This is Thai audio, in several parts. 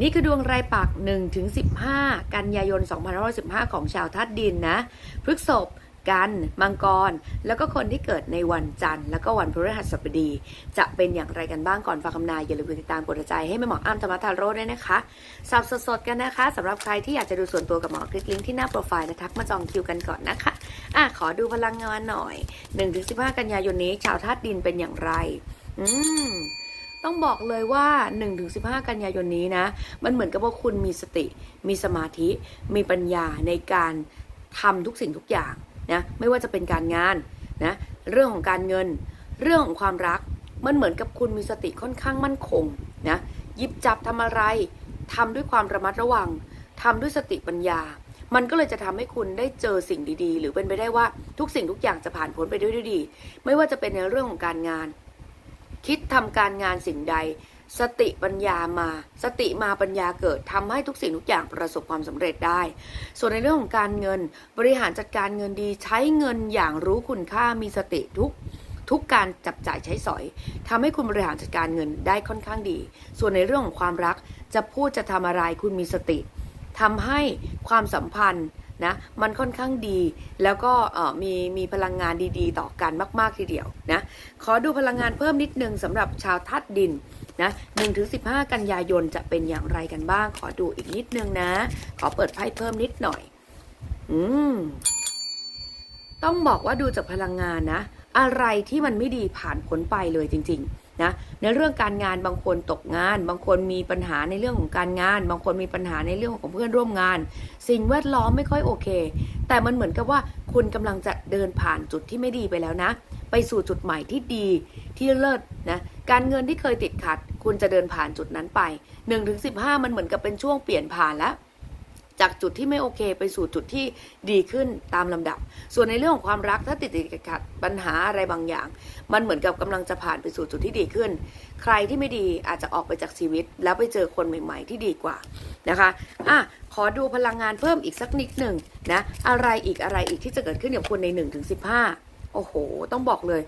นี่คือดวงรายปัก1ถึง15 กันยายน2515 ของชาวธาตุดินนะ พฤษภกัน มังกร แล้วก็คนที่เกิดในวันจันทร์ แล้วก็วันพฤหัสบดี จะเป็นอย่างไรกันบ้างก่อนฟังคำนายอย่าลืมติดตามกดใจให้แม่หมออ้ำธรรมทาโร่ด้วยนะคะสับสดๆกันนะคะสำหรับใครที่อยากจะดูส่วนตัวกับหมอคลิกลิงก์ที่หน้าโปรไฟล์และทักมาจองคิวกันก่อนนะคะอะขอดูพลังงานหน่อย 1-15 กันยายนนี้ชาวธาตุดินเป็นอย่างไร อืม ต้องบอกเลยว่า 1-15 กันยายนนี้นะ มันเหมือนกับว่าคุณมีสติ มีสมาธิ มีปัญญาในการทำทุกสิ่งทุกอย่างนะ ไม่ว่าจะเป็นการงานนะ เรื่องของการเงิน เรื่องของความรัก มันเหมือนกับคุณมีสติค่อนข้างมั่นคงนะหยิบจับทำอะไร ทำด้วยความระมัดระวัง ทำด้วยสติปัญญา มันก็เลยจะทำให้คุณได้เจอสิ่งดีๆ หรือเป็นไปได้ว่าทุกสิ่งทุกอย่างจะผ่านพ้นไปด้วยดี ไม่ว่าจะเป็นในเรื่องของการงาน คิดทำการงานสิ่งใด สติปัญญามา สติมาปัญญาเกิดทำให้ทุกสิ่งทุกอย่างประสบความสำเร็จได้ ส่วนในเรื่องของการเงินบริหารจัดการเงินดีใช้เงินอย่างรู้คุณค่ามีสติทุกทุกการจับจ่ายใช้สอยทำให้คุณบริหารจัดการเงินได้ค่อนข้างดี ส่วนในเรื่องของความรักจะพูดจะทำอะไรคุณมีสติทำให้ความสัมพันธ์ นะมันค่อนข้างดี แล้วก็มีมีพลังงานดีๆ ต่อกันมากๆทีเดียวนะขอดูพลังงานเพิ่มนิดนึงสำหรับชาวธาตุดินนะ1-15กันยายนจะเป็นอย่างไรกันบ้าง ขอดูอีกนิดนึงนะ ขอเปิดไพ่เพิ่มนิดหน่อย อืมต้องบอกว่าดูจากพลังงานนะ อะไรที่มันไม่ดีผ่านพ้นไปเลยจริงๆนะในเรื่องการงานบางคนตกงาน บางคนมีปัญหาในเรื่องของการงาน บางคนมีปัญหาในเรื่องของเพื่อนร่วมงาน สิ่งแวดล้อมไม่ค่อยโอเค แต่มันเหมือนกับว่าคุณกำลังจะเดินผ่านจุดที่ไม่ดีไปแล้วนะ ไปสู่จุดใหม่ที่ดีที่เลิศนะการเงินที่เคยติดขัด คุณจะเดินผ่านจุดนั้นไป 1-15 มันเหมือนกับเป็นช่วงเปลี่ยนผ่านแล้ว จากจุดที่ไม่โอเคไปสู่จุดที่ดีขึ้นตามลำดับ ส่วนในเรื่องของความรักถ้าติดติดขัดปัญหาอะไรบางอย่าง มันเหมือนกับกำลังจะผ่านไปสู่จุดที่ดีขึ้น ใครที่ไม่ดีอาจจะออกไปจากชีวิต แล้วไปเจอคนใหม่ ๆ ที่ดีกว่านะคะอะขอดูพลังงานเพิ่มอีกสักนิดหนึ่งนะอะไรอีกอะไรอีกที่จะเกิดขึ้นกับคุณใน1นถึงสิโอ้โห ต้องบอกเลย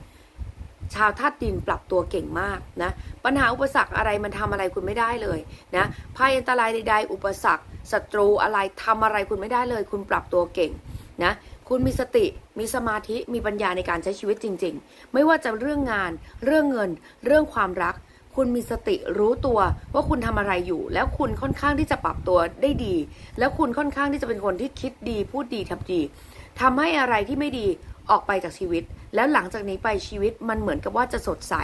ชาวธาตุดินปรับตัวเก่งมากนะปัญหาอุปสรรคอะไรมันทำอะไรคุณไม่ได้เลยนะภัยอันตรายใดๆ อุปสรรคศัตรูอะไรทำอะไรคุณไม่ได้เลย คุณปรับตัวเก่งนะคุณมีสติมีสมาธิมีปัญญาในการใช้ชีวิตจริง ๆ ไม่ว่าจะเรื่องงาน เรื่องเงิน เรื่องความรัก คุณมีสติรู้ตัวว่าคุณทำอะไรอยู่ แล้วคุณค่อนข้างที่จะปรับตัวได้ดี แล้วคุณค่อนข้างที่จะเป็นคนที่คิดดีพูดดีทำดีทำให้อะไรที่ไม่ดีออกไปจากชีวิต แล้วหลังจากนี้ไปชีวิตมันเหมือนกับว่าจะสดใส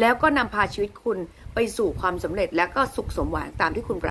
แล้วก็นำพาชีวิตคุณไปสู่ความสำเร็จและก็สุขสมหวังตามที่คุณปรารถนา